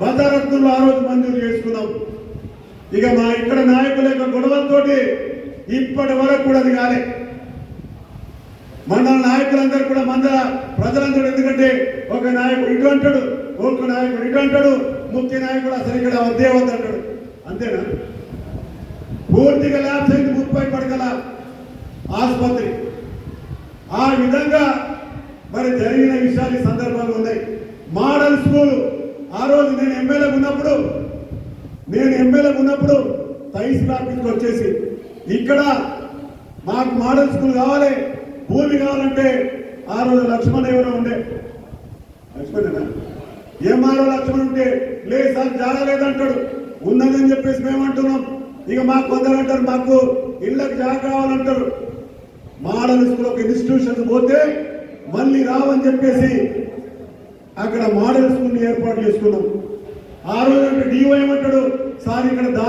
బజారత్నంలో ఆ రోజు మంజూరు చేసుకున్నాం ఇక మా ఇక్కడ నాయకుల యొక్క గొడవలతోటి ఇప్పటి వరకు కూడా అది కాలే. మండల నాయకులందరూ కూడా మండల ప్రజలందరూ ఎందుకంటే ఒక నాయకుడు ఇటు అంటాడు ఒక నాయకుడు ఇటు అంటాడు ముఖ్య నాయకుడు అసలు ఇక్కడ వద్దే వద్దంటాడు అంతేనా? పూర్తిగా ల్యాబ్స్ అయింది ముప్పై పడగల ఆసుపత్రి. ఆ విధంగా మరి జరిగిన విషయాలు ఈ సందర్భాలు ఉన్నాయి. మోడల్ స్కూల్ ఆ రోజు నేను ఎమ్మెల్యే ఉన్నప్పుడు నేను ఎమ్మెల్యే ఉన్నప్పుడు సైన్స్ ఆఫీస్కి వచ్చేసి ఇక్కడ మాకు మోడల్ స్కూల్ కావాలి భూమి కావాలంటే ఆ రోజు లక్ష్మణ్ ఎవరో ఉండే. లక్ష్మణేనా ఏం లక్ష్మణ్ ఉంటే లేదు సార్ జాగలేదంటాడు ఉన్నదని చెప్పేసి మేము అంటున్నాం ఇక మాకు కొందరు అంటారు మాకు ఇళ్ళకి జాగ కావాలంటారు. మోడల్ స్కూల్ ఒక ఇన్స్టిట్యూషన్ పోతే మళ్ళీ రావని చెప్పేసి అక్కడ మోడల్ ఏర్పాటు చేసుకున్నాం. ఆ రోజు అంటే డిఓ ఏమంటాడు? సార్ ఇక్కడ దారి